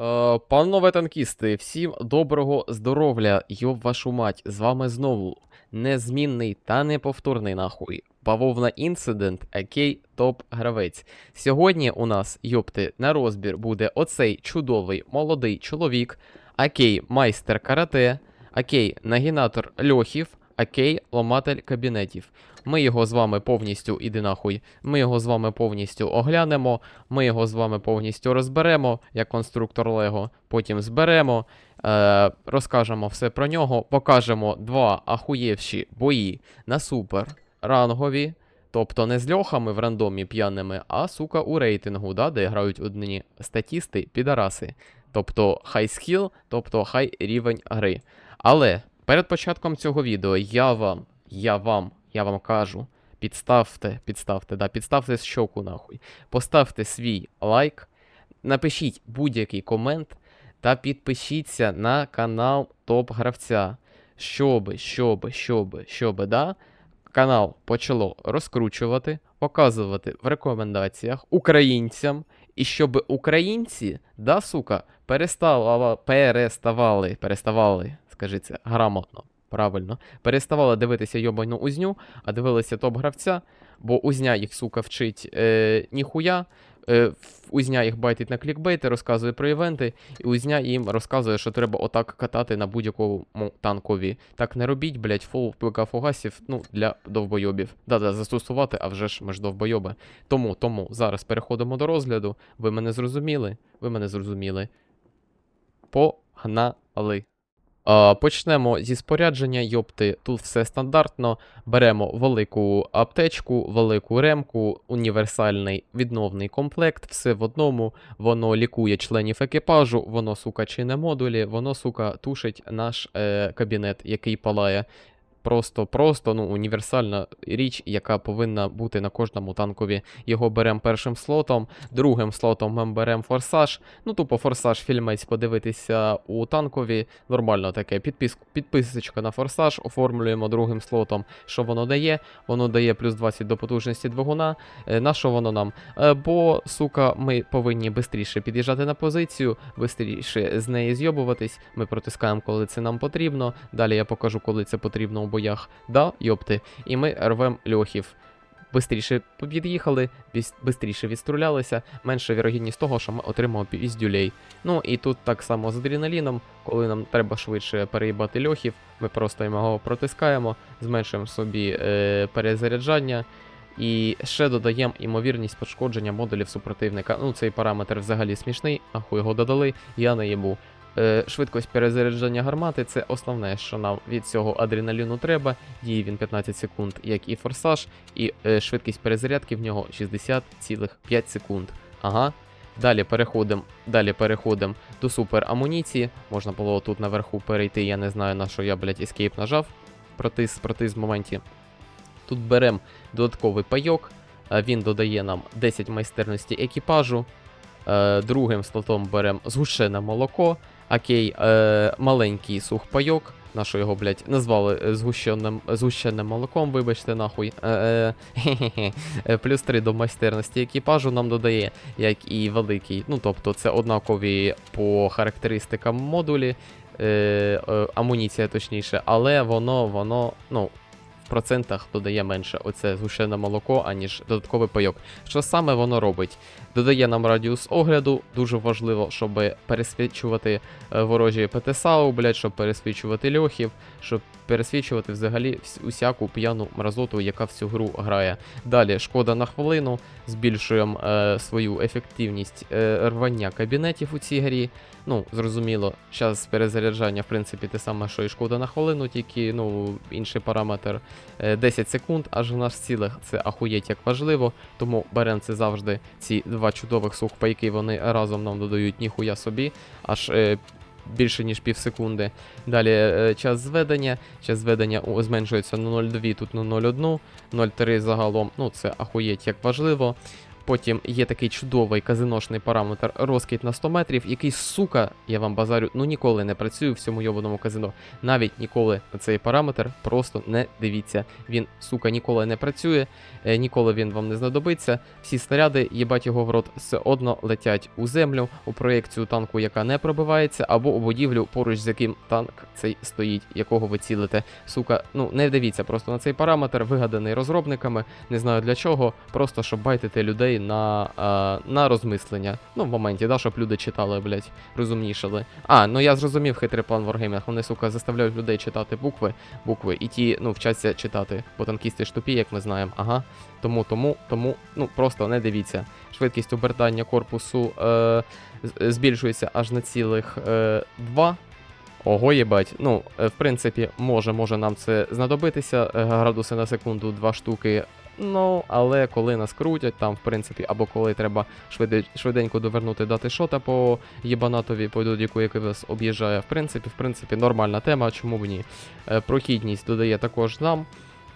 Е, Панове танкісти, всім доброго здоров'я, йоб вашу мать, з вами знову незмінний та неповторний нахуй. Бавовна інцидент, акей топ-гравець. Сьогодні у нас, йопти, на розбір буде оцей чудовий молодий чоловік, акей майстер карате, акей нагінатор льохів, акей ломатель кабінетів. Ми його з вами повністю іди нахуй. Ми його з вами повністю оглянемо. Ми його з вами повністю розберемо, як конструктор Лего. Потім зберемо, е, розкажемо все про нього, покажемо два ахуєвші бої на супер рангові. Тобто не з льохами в рандомі п'яними, а сука у рейтингу, да, де грають одні статісти, підараси. Тобто хай скіл, тобто хай рівень гри. Але перед початком цього відео я вам, я вам, я вам кажу, підставте, підставте, да, підставте щоку нахуй. Поставте свій лайк, напишіть будь-який комент та підпишіться на канал Топ Гравця. Щоби, щоби, щоби, щоби, да, канал почало розкручувати, показувати в рекомендаціях українцям, і щоб українці, да, сука, переставали, переставали, переставали, це грамотно, правильно, переставали дивитися йобану узню, а дивилися топ-гравця, бо узня їх, сука, вчить е, ніхуя. Е, Узня їх байтить на клікбейти, розказує про івенти, і Узня їм розказує, що треба отак катати на будь-якому танкові. Так не робіть, блять, фул ПК фугасів, ну, для довбойобів. Да-да, застосувати, а вже ж ми ж довбойоби. Тому, тому зараз переходимо до розгляду. Ви мене зрозуміли? Ви мене зрозуміли. Погнали. Почнемо зі спорядження, йопти. Тут все стандартно. Беремо велику аптечку, велику ремку, універсальний відновний комплект, все в одному. Воно лікує членів екіпажу, воно, сука, чине модулі, воно, сука, тушить наш е, кабінет, який палає. Просто, просто, ну, універсальна річ, яка повинна бути на кожному танкові. Його беремо першим слотом, другим слотом ми беремо форсаж. Ну, тупо форсаж фільмець подивитися у танкові. Нормально таке. Підпис... Підписочка на форсаж, оформлюємо другим слотом. Що воно дає? Воно дає плюс 20 до потужності двигуна. Е, на що воно нам? Е, бо, сука, ми повинні швидше під'їжджати на позицію, швидше з неї зйобуватись. Ми протискаємо, коли це нам потрібно. Далі я покажу, коли це потрібно у боях. Да, йопти. І ми рвем льохів. Бистріше під'їхали, бистріше відстрілялися, менша вірогідність того, що ми отримаємо піздюлей. Ну і тут так само з адреналіном, коли нам треба швидше переїбати льохів, ми просто його протискаємо, зменшуємо собі е, перезаряджання. І ще додаємо імовірність пошкодження модулів супротивника. Ну, цей параметр взагалі смішний, ахуй його додали, я не їбу. Е, швидкость перезаряджання гармати це основне, що нам від цього адреналіну треба. Діє він 15 секунд, як і форсаж, і е, швидкість перезарядки в нього 60,5 секунд. Ага. Далі переходимо далі переходим до супер амуніції. Можна було тут наверху перейти, я не знаю на що я, блядь, escape нажав. Протис, протис в моменті. Тут беремо додатковий пайок. е, Він додає нам 10 майстерності екіпажу. Другим слотом беремо згущене молоко. Окей, е, маленький сухпайок. На що його, блядь, назвали е, згущеним, згущеним молоком, вибачте, нахуй. Е, е. Е, Плюс 3 до майстерності екіпажу нам додає, як і великий. Ну, тобто, це однакові по характеристикам модулі, е, е, амуніція точніше, але воно, воно, ну. Процентах додає менше оце згущене молоко, аніж додатковий пайок. Що саме воно робить? Додає нам радіус огляду, дуже важливо, щоб пересвічувати е, ворожі ПТСАУ, блядь, щоб пересвічувати льохів, щоб пересвічувати взагалі усяку п'яну мразоту, яка в цю гру грає. Далі шкода на хвилину, збільшуємо е, свою ефективність е, рвання кабінетів у цій грі. Ну, зрозуміло, зараз перезаряджання, в принципі, те саме, що і шкода на хвилину, тільки ну, інший параметр 10 секунд, аж в нас цілих це ахуєть як важливо, тому беремо це завжди ці два чудових сухпайки, вони разом нам додають ніхуя собі, аж е, більше ніж пів секунди. Далі е, час зведення. Час зведення о, зменшується на 0,2, тут на 0,1, 0,3 загалом. Ну, це ахуєть як важливо. Потім є такий чудовий казиношний параметр розкид на 100 метрів, який, сука, я вам базарю, ну ніколи не працює в цьому йобаному казино. Навіть ніколи на цей параметр просто не дивіться. Він, сука, ніколи не працює, е, ніколи він вам не знадобиться. Всі снаряди, їбать його в рот, все одно летять у землю, у проєкцію танку, яка не пробивається, або у будівлю, поруч з яким танк цей стоїть, якого ви цілите. Сука, ну не дивіться просто на цей параметр, вигаданий розробниками, не знаю для чого, просто щоб байтити людей на, а, на розмислення. Ну, в моменті, да, щоб люди читали, блять, розумнішали. А, ну я зрозумів хитрий план Wargaming. Вони, сука, заставляють людей читати букви, букви, і ті, ну, вчаться читати, бо танкісти ж тупі, як ми знаємо. Ага. Тому, тому, тому, ну просто не дивіться. Швидкість обертання корпусу е, збільшується аж на цілих е, 2. Ого, єбать. Ну, е, в принципі, може, може нам це знадобитися. е, Градуси на секунду, 2 штуки. Ну, але коли нас крутять, там, в принципі, або коли треба швиденько довернути дати шота по єбанатові, по додіку, який вас об'їжджає. В принципі, в принципі, нормальна тема, чому б ні. Е, Прохідність додає також нам.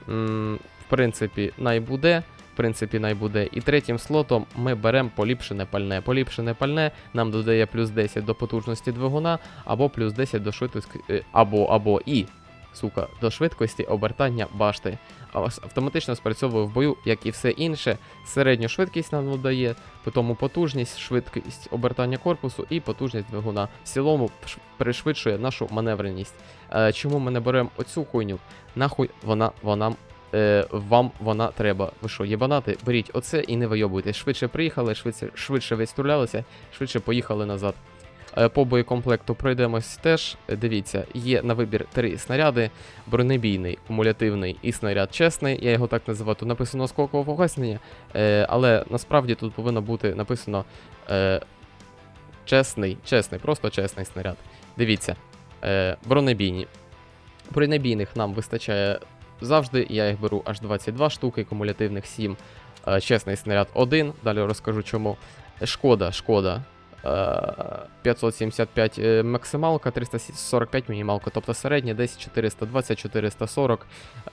В принципі, найбуде. В принципі, найбуде. І третім слотом ми беремо поліпшене пальне. Поліпшене пальне нам додає плюс 10 до потужності двигуна, або плюс 10 до швидкості, е, або, або і, сука, до швидкості обертання башти. Автоматично спрацьовує в бою, як і все інше. Середню швидкість нам додає, потім потужність, швидкість обертання корпусу і потужність двигуна. В цілому пришвидшує нашу маневреність. Е, чому ми не беремо оцю хуйню? Нахуй вона, вона е, вам вона треба. Ви що, єбанати? Беріть оце і не вийобуйте. Швидше приїхали, швидше, швидше відстрілялися, швидше поїхали назад. Е, По боєкомплекту пройдемось теж. Е, Дивіться, є на вибір три снаряди: бронебійний, кумулятивний і снаряд чесний. Я його так називаю. Тут написано осколкове погаснення, е, але насправді тут повинно бути написано чесний, чесний, просто чесний снаряд. Дивіться, бронебійні. Бронебійних нам вистачає завжди. Я їх беру аж 22 штуки, кумулятивних 7. Е, чесний снаряд 1. Далі розкажу чому. Шкода, шкода. Е, 575 е, максималка, 345 мінімалка, тобто середня десь 420-440.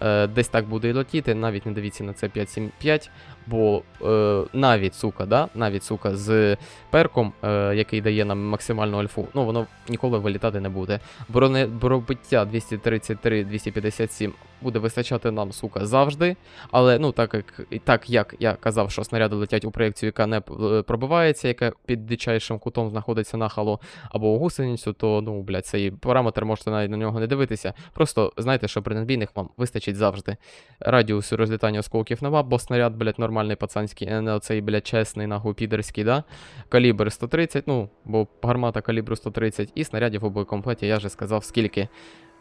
Е, Десь так буде і летіти, навіть не дивіться на це 575, бо е, навіть сука, да? навіть сука з перком, е, який дає нам максимальну альфу, ну воно ніколи вилітати не буде. Броне, бробиття 233-257 буде вистачати нам, сука, завжди. Але ну так як так як я казав, що снаряди летять у проєкцію, яка не е, пробивається, яка під дичайшим кутом знаходиться нахало або у гусеницю, то ну блядь, цей параметр можете навіть на нього не дивитися. Просто знайте, що бронебійних вам вистачить завжди. Радіус розлітання осколків нема, бо снаряд, блядь, нормальний пацанський, не оцей, блядь, чесний, нахуй підерський, да? Калібр 130, ну, бо гармата калібру 130, і снарядів у боєкомплекті, я вже сказав, скільки.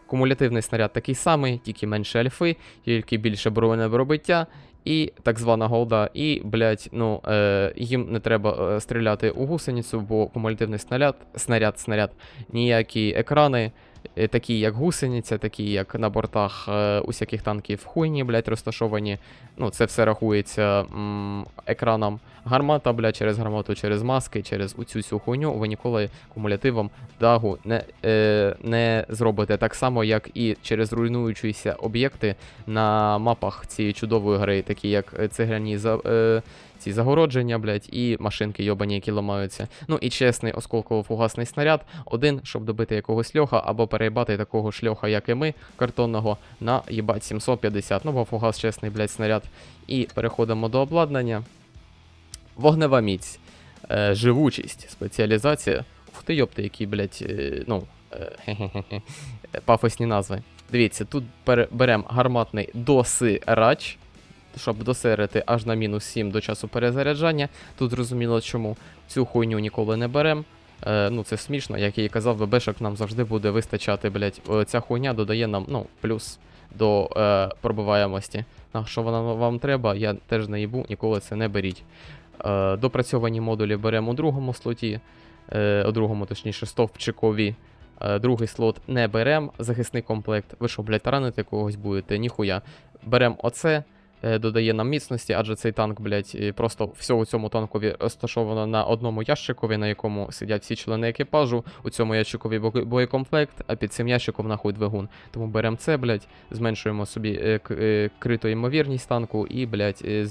Кумулятивний снаряд такий самий, тільки менше альфи, тільки більше бронеб пробиття, і так звана голда. І, блять, ну, е, їм не треба е, стріляти у гусеницю, бо кумулятивний снаряд, снаряд, снаряд, ніякі екрани, такі як гусениця, такі як на бортах е, усяких танків хуйні, блядь, розташовані. Ну, це все рахується м, екраном. Гармата, блядь, через гармату, через маски, через оцю всю хуйню, ви ніколи кумулятивом дагу не, е, не зробите. Так само, як і через руйнуючіся об'єкти на мапах цієї чудової гри, такі як е, цегляні за, е, ці загородження, блядь, і машинки йобані, які ламаються. Ну і чесний осколково-фугасний снаряд, один, щоб добити якогось льоха, або переїбати такого ж льоха, як і ми, картонного, на їбать 750. Ну, бо фугас чесний, блядь, снаряд. І переходимо до обладнання. Вогнева міць, е, живучість, спеціалізація. Ух ти, йопти, які, блядь, е, ну, е, е, пафосні назви. Дивіться, тут беремо гарматний досирач, щоб досерити аж на мінус 7 до часу перезаряджання. Тут зрозуміло, чому цю хуйню ніколи не беремо. Е, ну, це смішно, як я і казав, ВБшок нам завжди буде вистачати, блядь. Е, Ця хуйня додає нам, ну, плюс до е, пробиваємості. На що вона вам треба, я теж не їбу, ніколи це не беріть. Е, допрацьовані модулі беремо у другому слоті, е, у другому, точніше, стовпчикові. Е, другий слот не беремо, захисний комплект. Ви що, блядь, таранити когось будете? Ніхуя. Беремо оце, додає нам міцності, адже цей танк, блядь, просто все у цьому танкові розташовано на одному ящикові, на якому сидять всі члени екіпажу. У цьому ящикові боєкомплект, а під цим ящиком нахуй двигун. Тому беремо це, блядь, зменшуємо собі е, е, криту ймовірність танку і, блядь, е,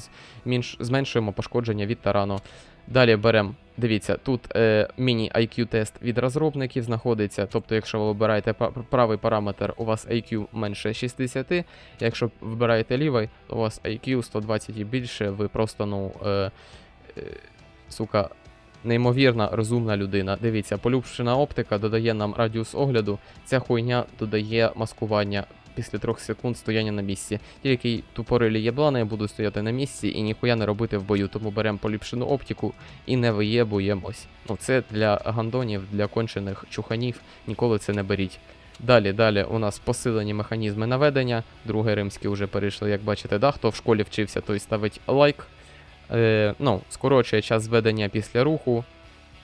зменшуємо пошкодження від тарану. Далі беремо, дивіться, тут е, міні-IQ-тест від розробників знаходиться. Тобто, якщо ви вибираєте правий параметр, у вас IQ менше 60, якщо вибираєте лівий, у вас IQ 120 і більше, ви просто, ну, е, е, сука, неймовірна розумна людина. Дивіться, поліпшена оптика додає нам радіус огляду. Ця хуйня додає маскування після 3 секунд стояння на місці. Тільки тупорилі єблани будуть стояти на місці і ніхуя не робити в бою, тому беремо поліпшену оптику і не виєбуємось. Ну, це для гандонів, для кончених чуханів, ніколи це не беріть. Далі, далі у нас посилені механізми наведення. Друге римське вже перейшли, як бачите, да, хто в школі вчився, той ставить лайк. Е, ну, скорочує час зведення після руху.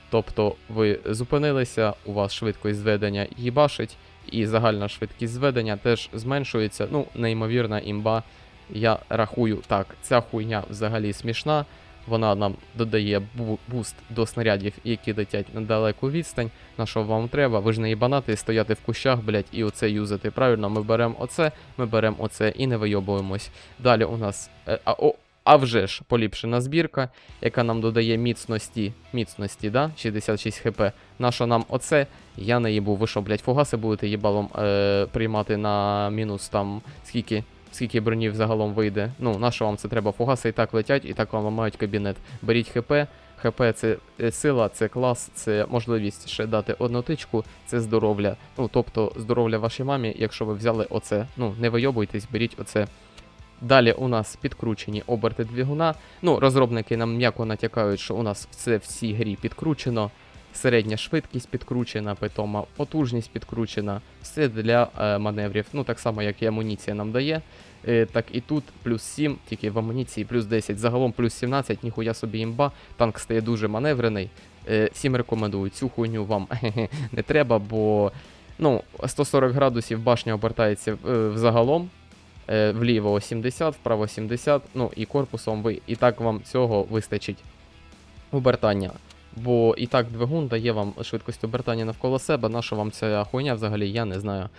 Тобто ви зупинилися, у вас швидкість зведення їбашить, і загальна швидкість зведення теж зменшується. Ну, неймовірна імба. Я рахую так, ця хуйня взагалі смішна. Вона нам додає бу- буст до снарядів, які летять на далеку відстань. На що вам треба? Ви ж не їбанати стояти в кущах, блять, і оце юзати. Правильно, ми беремо оце, ми беремо оце і не вийобуємось. Далі у нас. е, а, о, а вже ж поліпшена збірка, яка нам додає міцності, міцності, да? 66 хп. На що нам оце? Я не їбу. Ви що, блять, фугаси будете їбалом е, приймати на мінус там скільки? Скільки бронів загалом вийде. Ну, на що вам це треба? Фугаси і так летять, і так вам ламають кабінет. Беріть ХП. ХП це е, сила, це клас, це можливість ще дати одну тичку, це здоров'я. Ну, тобто здоров'я вашій мамі, якщо ви взяли оце. Ну, не вийобуйтесь, беріть оце. Далі у нас підкручені оберти двигуна. Ну, розробники нам м'яко натякають, що у нас це в цій грі підкручено. Середня швидкість підкручена, питома потужність підкручена. Все для е, маневрів. Ну, так само, як і амуніція нам дає. Е, так і тут плюс 7, тільки в амуніції плюс 10. Загалом плюс 17, ніхуя собі імба. Танк стає дуже маневрений. Е, всім рекомендую. Цю хуйню вам не треба, бо ну, 140 градусів башня обертається е, взагалом. Е, вліво 70, вправо 70, ну і корпусом ви і так вам цього вистачить обертання. Бо і так двигун дає вам швидкість обертання навколо себе. На що вам ця хуйня взагалі, я не знаю.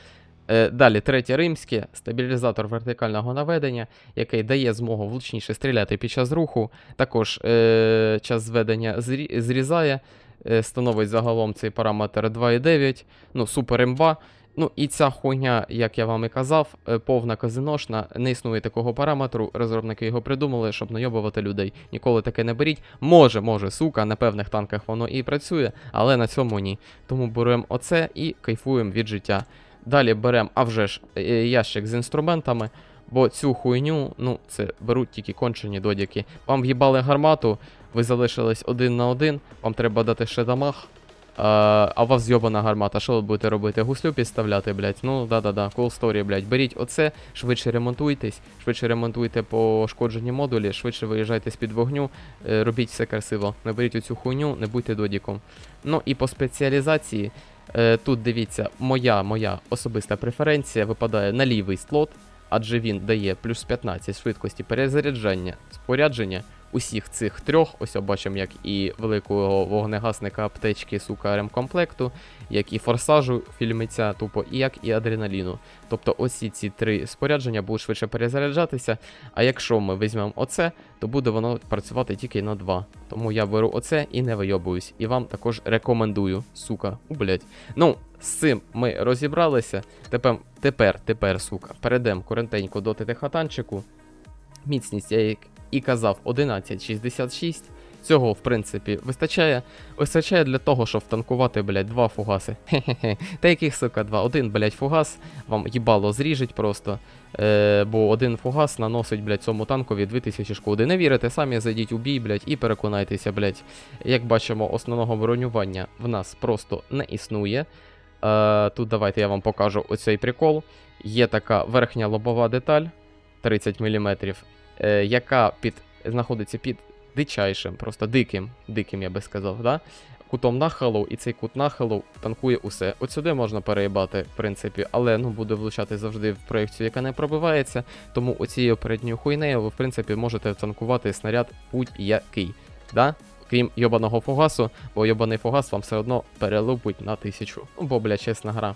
Е, далі, третє римське стабілізатор вертикального наведення, який дає змогу влучніше стріляти під час руху. Також е, час зведення зрі- зрізає, е, становить загалом цей параметр 2,9. Ну, супер імба. Ну і ця хуйня, як я вам і казав, е, повна казиношна, не існує такого параметру. Розробники його придумали, щоб найобувати людей. Ніколи таке не беріть. Може, може, сука, на певних танках воно і працює, але на цьому ні. Тому беремо оце і кайфуємо від життя. Далі беремо, а вже ж, е, ящик з інструментами, бо цю хуйню, ну, це беруть тільки кончені додяки. Вам в'їбали гармату, ви залишились один на один, вам треба дати ще дамаг. А, а у вас зйобана гармата, що ви будете робити? Гуслю підставляти, блядь? Ну, да-да-да, cool story, блядь. Беріть оце, швидше ремонтуйтесь, швидше ремонтуйте пошкоджені модулі, швидше виїжджайте з-під вогню, е, робіть все красиво. Не беріть оцю хуйню, не будьте додіком. Ну і по спеціалізації, е, тут дивіться, моя, моя особиста преференція випадає на лівий слот, адже він дає плюс 15 швидкості перезаряджання, спорядження усіх цих трьох. Ось бачимо, як і великого вогнегасника аптечки, сука, ремкомплекту, як і форсажу фільмиця, тупо, і як і адреналіну. Тобто ось ці три спорядження будуть швидше перезаряджатися. А якщо ми візьмемо оце, то буде воно працювати тільки на два. Тому я беру оце і не вийобуюсь. І вам також рекомендую, сука, у блять. Ну, з цим ми розібралися. Тепер, тепер, тепер, сука, перейдемо коротенько до ТТХ-танчику. Міцність, я і казав, 1166. Цього, в принципі, вистачає. Вистачає для того, щоб втанкувати, блядь, два фугаси. Хе-хе-хе. Та яких, сука, два? Один, блядь, фугас, вам їбало зріжить просто. Е, бо один фугас наносить, блядь, цьому танкові 2000 шкоди. Не вірите, самі зайдіть у бій, блядь, і переконайтеся, блядь. Як бачимо, основного бронювання в нас просто не існує. Е, тут давайте я вам покажу оцей прикол. Є така верхня лобова деталь 30 мм, яка під, знаходиться під дичайшим, просто диким, диким, я би сказав, да? кутом нахилу, і цей кут нахилу танкує усе. От сюди можна переїбати, в принципі, але ну буде влучати завжди в проєкцію, яка не пробивається. Тому оцією передньою хуйнею ви, в принципі, можете танкувати снаряд будь-який. Да? Крім йобаного фугасу, бо йобаний фугас вам все одно перелупить на тисячу. Ну, бо, бля, чесна гра.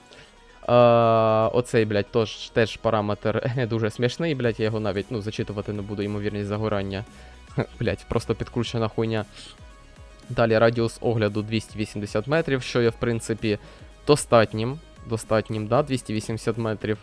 А, оцей, блядь, тож, теж параметр дуже смішний, блядь, я його навіть ну, зачитувати не буду, ймовірність загорання. блядь, просто підкручена хуйня. Далі радіус огляду 280 метрів, що є, в принципі, достатнім. Достатнім, да, 280 метрів.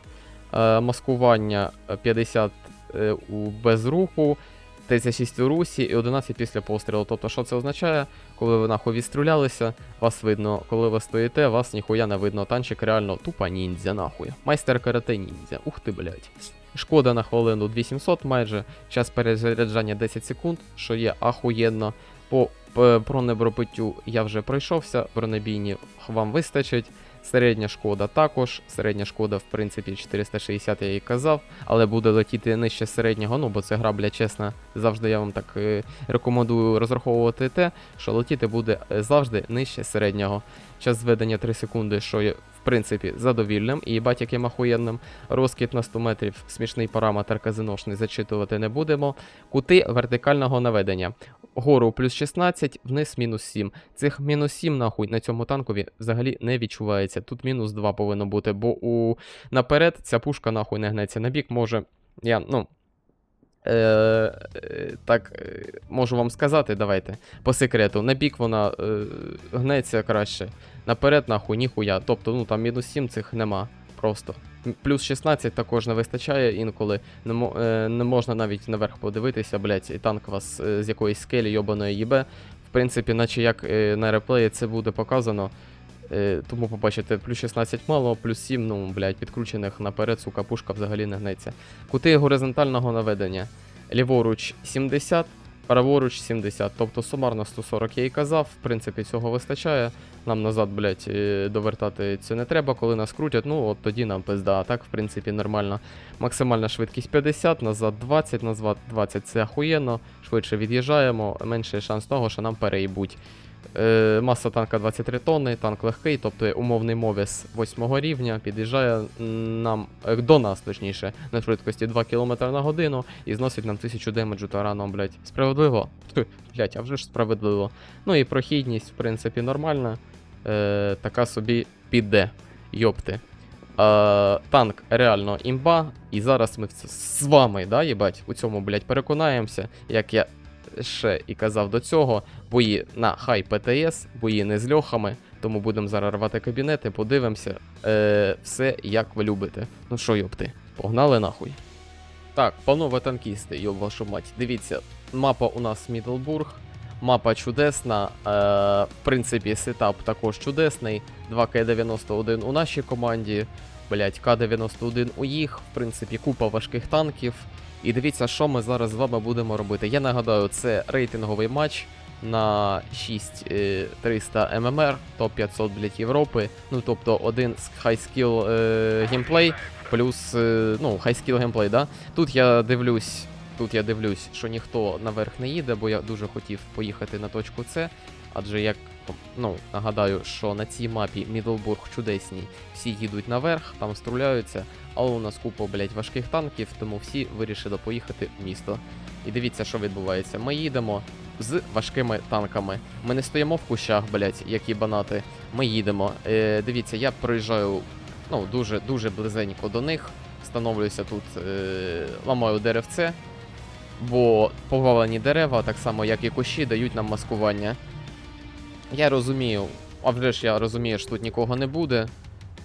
Е, маскування е, 50 е, у без руху, 36 у русі і 11 після пострілу. Тобто, що це означає? Коли ви нахуй відстрілялися, вас видно. Коли ви стоїте, вас ніхуя не видно. Танчик реально тупа ніндзя, нахуй. Майстер карате ніндзя. Ух ти, блядь. Шкода на хвилину 2700 майже. Час перезаряджання 10 секунд, що є ахуєнно. По п- бронебропиттю я вже пройшовся, бронебійні вам вистачить. Середня шкода також. Середня шкода, в принципі, 460 я їй казав, але буде летіти нижче середнього, ну бо це гра, бля, чесна. Завжди я вам так е, рекомендую розраховувати те, що летіти буде е, завжди нижче середнього. Час зведення 3 секунди, що принципі задовільним і бать яким ахуєнним. Розкид на 100 метрів, смішний параметр казиношний зачитувати не будемо. Кути вертикального наведення. Гору плюс 16, вниз мінус 7. Цих мінус 7 нахуй на цьому танкові взагалі не відчувається. Тут мінус 2 повинно бути, бо у наперед ця пушка нахуй не гнеться. На бік може. Я, ну. Е, е, так, е, можу вам сказати, давайте. По секрету, на бік вона е, гнеться краще. Наперед, нахуй, ніхуя. Тобто, ну там мінус 7 цих нема. Просто. Плюс 16 також не вистачає інколи. Не, е, не можна навіть наверх подивитися, блять, і танк вас е, з якоїсь скелі йобаної їбе. В принципі, наче як е, на реплеї це буде показано. Е, тому побачите, плюс 16 мало, плюс 7, ну, блядь, підкручених наперед, сука, пушка взагалі не гнеться. Кути горизонтального наведення. Ліворуч 70, праворуч 70. Тобто сумарно 140 я і казав. В принципі, цього вистачає. Нам назад, блядь, е, довертати це не треба. Коли нас крутять, ну от тоді нам пизда. А так, в принципі, нормально. Максимальна швидкість 50, назад 20, назад 20 це ахуєнно. Швидше від'їжджаємо, менший шанс того, що нам переїбуть. Е, маса танка 23 тонни, танк легкий, тобто умовний мовіс 8 рівня під'їжджає нам е, до нас, точніше, на швидкості 2 км на годину і зносить нам 1000 демеджу тараном, блядь. Справедливо? Блядь, а вже ж справедливо. Ну і прохідність, в принципі, нормальна. Е, така собі піде. Йопти. Е, танк реально імба, і зараз ми з вами, да, їбать, у цьому, блядь, переконаємося, як я ще і казав до цього, бої на хай ПТС, бої не з льохами, тому будемо зараз рвати кабінети, подивимося. Е, все як ви любите. Ну що, йопти, погнали нахуй. Так, панове танкісти, йоб вашу мать. Дивіться, мапа у нас Мідлбург. Мапа чудесна. Е, в принципі, сетап також чудесний. 2К91 у нашій команді. Блять, К91 у їх. В принципі, купа важких танків. І дивіться, що ми зараз з вами будемо робити. Я нагадаю, це рейтинговий матч на 6300 ММР, топ-500 блядь, Європи. Ну, тобто один хайскіл е, геймплей, плюс е, ну, хайскіл геймплей, да? Тут я дивлюсь. Тут я дивлюсь, що ніхто наверх не їде, бо я дуже хотів поїхати на точку С. Адже як ну, нагадаю, що на цій мапі Мідлбург чудесній, всі їдуть наверх, там стріляються, але у нас купа, блядь, важких танків, тому всі вирішили поїхати в місто. І дивіться, що відбувається. Ми їдемо з важкими танками. Ми не стоїмо в кущах, блядь, які банати. Ми їдемо. Е, дивіться, я проїжджаю ну, дуже дуже близенько до них. Встановлююся тут, е, ламаю деревце, бо повалені дерева, так само як і кущі, дають нам маскування. Я розумію, а вже ж я розумію, що тут нікого не буде.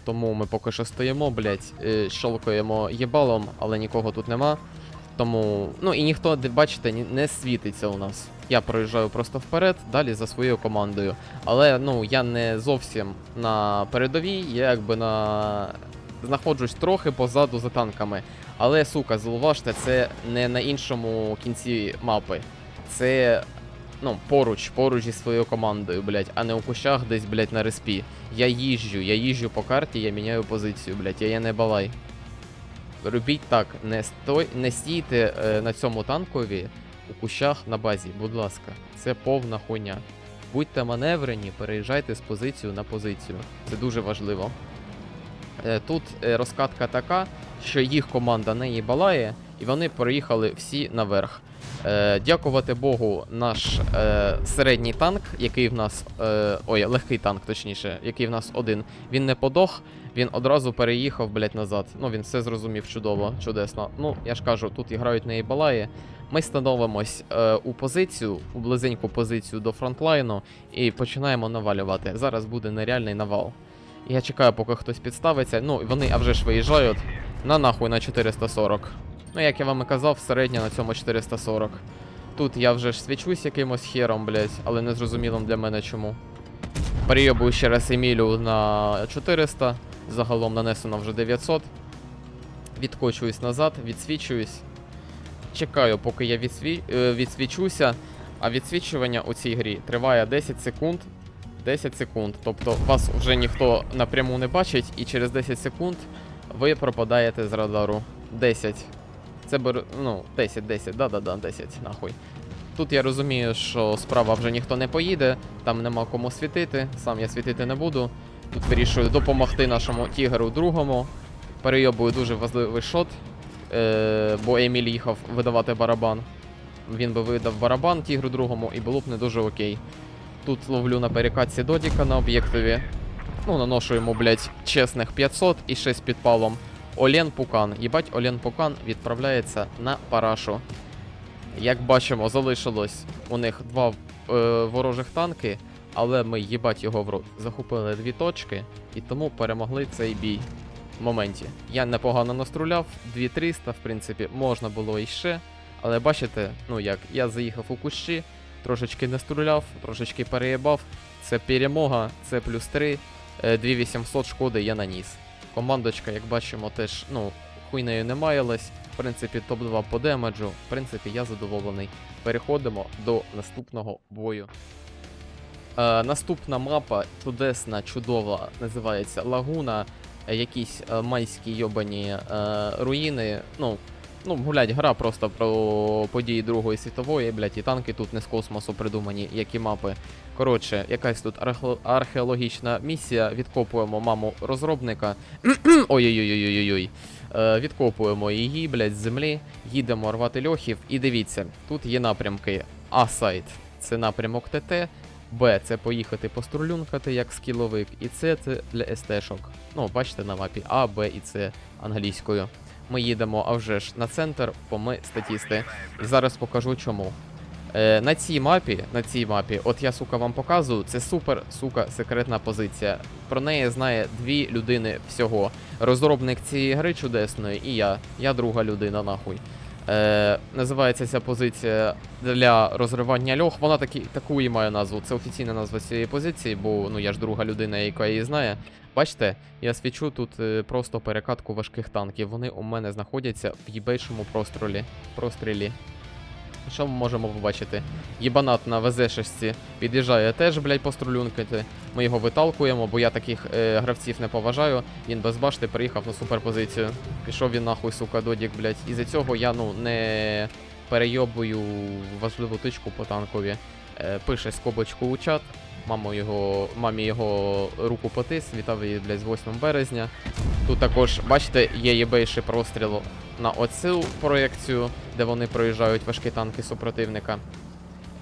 Тому ми поки що стоїмо, блять, щолкаємо єбалом, але нікого тут нема. Тому, ну і ніхто, бачите, не світиться у нас. Я проїжджаю просто вперед, далі за своєю командою. Але ну я не зовсім на передовій, я якби на. знаходжусь трохи позаду за танками. Але, сука, зауважте, це не на іншому кінці мапи. Це ну, поруч, поруч зі своєю командою, блядь, а не у кущах десь, блядь, на респі. Я їжджу, я їжджу по карті, я міняю позицію, блядь, я, я не балай. Робіть так, не стой, не стійте е, на цьому танкові у кущах на базі, будь ласка. Це повна хуйня. Будьте маневрені, переїжджайте з позицію на позицію. Це дуже важливо. Е, Тут е, розкатка така, що їх команда не їбалає, і вони проїхали всі наверх. Е, дякувати Богу, наш е, середній танк, який в нас. Е, ой, легкий танк, точніше, який в нас один, він не подох, він одразу переїхав, блять, назад. Ну, він все зрозумів чудово, чудесно. Ну, я ж кажу, тут і грають не їбалає. Ми становимось е, у позицію, у близеньку позицію до фронтлайну, і починаємо навалювати. Зараз буде нереальний навал. Я чекаю, поки хтось підставиться. Ну, вони, а вже ж виїжджають на нахуй на 440. Ну, як я вам і казав, середня на цьому 440. Тут я вже ж свічусь якимось хером, блять, але не зрозумілим для мене чому. Перейобую ще раз Емілю на 400. Загалом нанесено вже 900. Відкочуюсь назад, відсвічуюсь. Чекаю, поки я відсві... е, відсвічуся. А відсвічування у цій грі триває 10 секунд. 10 секунд. Тобто вас вже ніхто напряму не бачить, і через 10 секунд ви пропадаєте з радару. 10. Це бер... ну, 10, 10, да-да-да, 10, нахуй. Тут я розумію, що справа вже ніхто не поїде, там нема кому світити, сам я світити не буду. Тут вирішую допомогти нашому тігеру другому. Перейобую дуже важливий шот, е, бо Еміль їхав видавати барабан. Він би видав барабан тігру другому і було б не дуже окей. Тут ловлю на перекатці Додіка на об'єктові. Ну, наношу йому, блять, чесних 500 і 6 підпалом. Олен Пукан. Їбать, Олен Пукан відправляється на парашу. Як бачимо, залишилось у них два е, ворожих танки, але ми їбать його в рот. Захопили дві точки і тому перемогли цей бій. В моменті. Я непогано наструляв, 2300, в принципі, можна було іще. Але бачите, ну як, я заїхав у кущі, трошечки наструляв, трошечки переїбав. Це перемога, це плюс 3, е, 2800 шкоди я наніс. Командочка, як бачимо, теж, ну, хуйнею не маялась. В принципі, топ-2 по демеджу. В принципі, я задоволений. Переходимо до наступного бою. Е, наступна мапа чудесна, чудова, називається Лагуна. Е, якісь е, майські йобані е, руїни. Ну, ну, гулять гра просто про події Другої світової, блядь, і танки тут не з космосу придумані, як і мапи. Коротше, якась тут археологічна місія. Відкопуємо маму розробника. Ой-ой-ой-ой-ой-ой. Е, відкопуємо її, блядь, з землі, їдемо рвати льохів. І дивіться, тут є напрямки А-сайт це напрямок ТТ, Б це поїхати пострулюнкати як скіловик, і С це для СТ-шок. Ну, бачите на мапі А, Б і С англійською. Ми їдемо, а вже ж на центр, бо ми статісти. І зараз покажу чому. Е, на цій мапі, на цій мапі, от я сука вам показую, це супер сука секретна позиція. Про неї знає дві людини всього. Розробник цієї гри чудесної, і я. Я друга людина, нахуй. Е, називається ця позиція для розривання льох. Вона такі, таку і має назву. Це офіційна назва цієї позиції, бо ну я ж друга людина, яка її знає. Бачите, я свічу тут е, просто перекатку важких танків. Вони у мене знаходяться в їбейшому прострілі. прострілі. Що ми можемо побачити? Єбанат на ВЗ-6 під'їжджає теж, блядь, пострулюнкати. Ми його виталкуємо, бо я таких е, гравців не поважаю. Він без башти приїхав на суперпозицію. Пішов він нахуй, сука, додік, блядь. І за цього я ну не перейобую важливу тичку по танкові. Е, пише скобочку у чат. Маму його, мамі його руку потис, вітав її, блядь, з 8 березня. Тут також, бачите, є єбейший простріл на оцю проєкцію, де вони проїжджають важкі танки супротивника.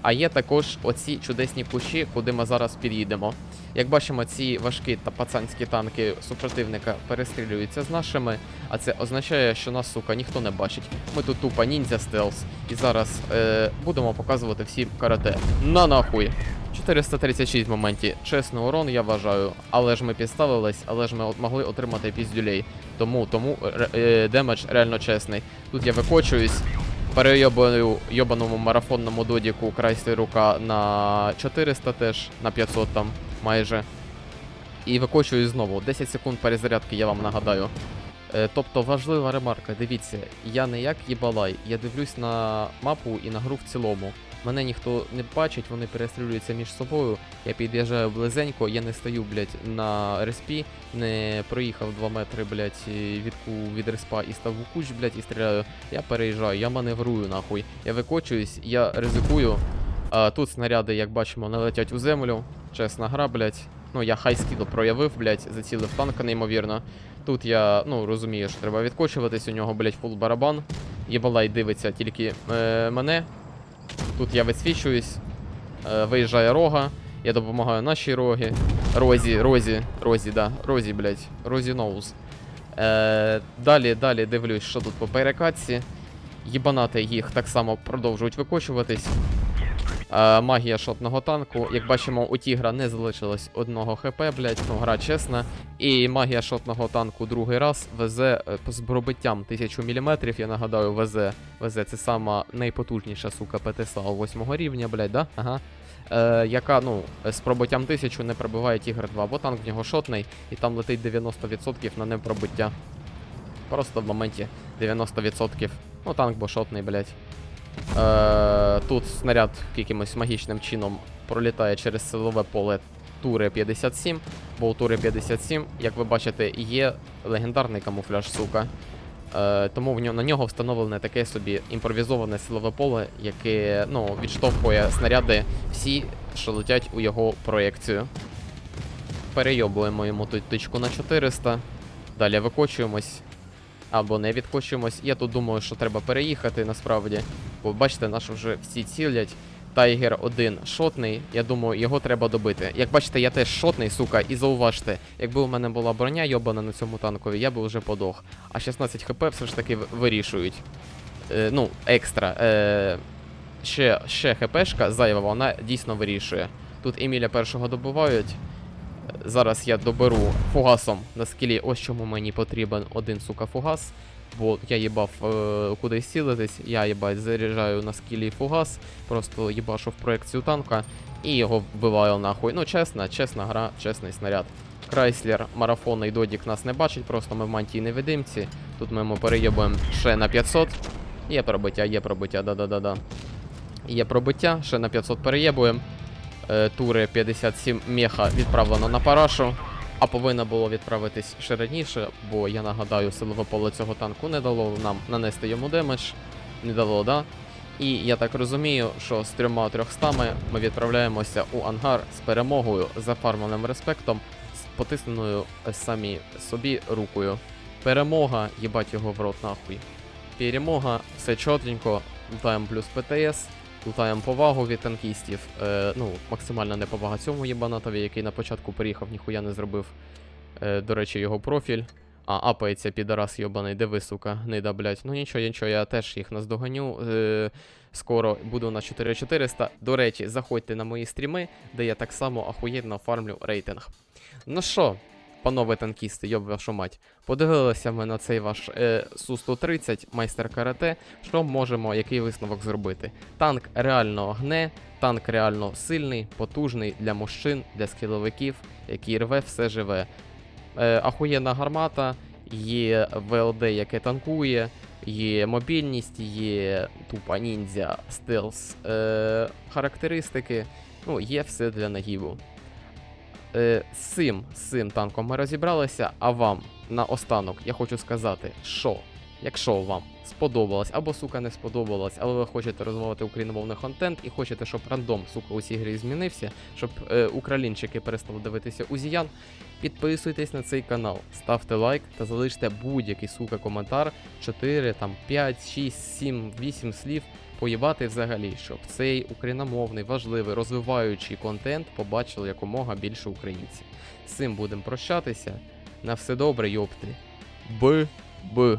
А є також оці чудесні кущі, куди ми зараз під'їдемо. Як бачимо, ці важкі та пацанські танки супротивника перестрілюються з нашими, а це означає, що нас, сука, ніхто не бачить. Ми тут тупо ніндзя стелс. І зараз е, будемо показувати всім карате. На нахуй! 436 в моменті. Чесний урон, я вважаю. Але ж ми підставились, але ж ми от могли отримати піздюлей. Тому, тому ре- е, демедж реально чесний. Тут я викочуюсь, перейобую йобаному марафонному додіку крайсти рука на 400 теж, на 500 там майже. І викочуюсь знову. 10 секунд перезарядки, я вам нагадаю. Е, тобто важлива ремарка, дивіться, я не як їбалай, я дивлюсь на мапу і на гру в цілому. Мене ніхто не бачить, вони перестрілюються між собою. Я під'їжджаю близенько, я не стою, блядь, на респі, не проїхав 2 метри, блядь, від, ку- від респа і став у куч, блядь, і стріляю. Я переїжджаю, я маневрую нахуй. Я викочуюсь, я ризикую. А, тут снаряди, як бачимо, не летять у землю. Чесна гра, блядь. Ну, я хай скіл проявив, блядь, зацілив танка, неймовірно. Тут я, ну, розумію, що треба відкочуватись, у нього, блядь, фул барабан. Єбалай дивиться тільки е, мене. Тут я висвічуюсь. Е, виїжджає рога. Я допомагаю нашій рогі. Розі, Розі, Розі, да. Розі, блядь. Розі Ноуз. Е, далі, далі дивлюсь, що тут по перекатці. Їбанати їх так само продовжують викочуватись. Е, магія шотного танку. Як бачимо, у тігра не залишилось одного хп, блядь, ну гра чесна. І магія шотного танку другий раз везе з пробиттям 1000 мм, я нагадаю, везе. Везе це сама найпотужніша сука ПТСА 8 рівня, блядь, да? Ага. Е, яка, ну, з пробиттям 1000 не пробиває Тігр 2, бо танк в нього шотний, і там летить 90% на непробиття. Просто в моменті 90%. Ну, танк бо шотний, блядь. Е, тут снаряд якимось магічним чином пролітає через силове поле Тури 57, бо у Тури 57, як ви бачите, є легендарний камуфляж, сука. Е, тому в ньо- на нього встановлене таке собі імпровізоване силове поле, яке ну, відштовхує снаряди всі, що летять у його проєкцію. Перейобуємо йому тут тичку на 400. Далі викочуємось. Або не відкочуємось. Я тут думаю, що треба переїхати насправді. Бо бачите, наші вже всі цілять. Тайгер 1 шотний, я думаю, його треба добити. Як бачите, я теж шотний, сука, і зауважте, якби у мене була броня йобана на цьому танкові, я би вже подох. А 16 хп все ж таки вирішують. Е, ну, екстра. Е, ще, ще хпшка зайва, вона дійсно вирішує. Тут Еміля першого добивають. Зараз я доберу фугасом на скілі. Ось чому мені потрібен один сука фугас. Бо я їбав е, кудись цілитись, я їбать заряджаю на скілі фугас, просто їбашу в проекцію танка і його вбиваю нахуй. Ну, чесна, чесна гра, чесний снаряд. Крайслер, марафонний додік нас не бачить, просто ми в мантії невидимці. Тут ми йому переєбуємо ще на 500. Є пробиття, є пробиття, да-да-да-да. Є пробиття, ще на 500 переєбуємо. Е, тури 57 меха відправлено на парашу. А повинно було відправитись ще раніше, бо я нагадаю, силове поле цього танку не дало нам нанести йому демедж. Не дало, да? І я так розумію, що з трьома трьохстами ми відправляємося у ангар з перемогою, зафармленим респектом, з потисненою самі собі рукою. Перемога, їбать його в рот нахуй. Перемога, все чотенько, лутаємо плюс ПТС, лутаємо повагу від танкістів. Е, ну, максимальна неповага цьому єбанатові, який на початку приїхав, ніхуя не зробив. Е, до речі, його профіль. А, апається підарас йобаний, диви, сука, гнида, блять. Ну нічого, нічого, я теж їх наздоганю. Е, скоро буду на 4400. До речі, заходьте на мої стріми, де я так само ахуєнно фармлю рейтинг. Ну що, панове танкісти, йоб вашу мать, подивилися ми на цей ваш е, Су-130 майстер карате. Що можемо, який висновок зробити? Танк реально гне, танк реально сильний, потужний для мужчин, для скіловиків, який рве все живе. Е, ахуєнна гармата, є ВЛД, яке танкує, є мобільність, є тупа ніндзя, стелс, е, характеристики. Ну, є все для нагіву. Е, з цим, з цим танком ми розібралися, а вам наостанок я хочу сказати, що якщо вам сподобалось або сука не сподобалось, але ви хочете розвивати україномовний контент і хочете, щоб рандом сука у цій грі змінився, щоб е, українчики перестали дивитися узіян, підписуйтесь на цей канал, ставте лайк та залиште будь-який сука коментар 4, там 5, 6, 7, 8 слів. Поїбати взагалі, щоб цей україномовний, важливий, розвиваючий контент побачили якомога більше українців. З цим будемо прощатися. На все добре, йопти. Б. Б.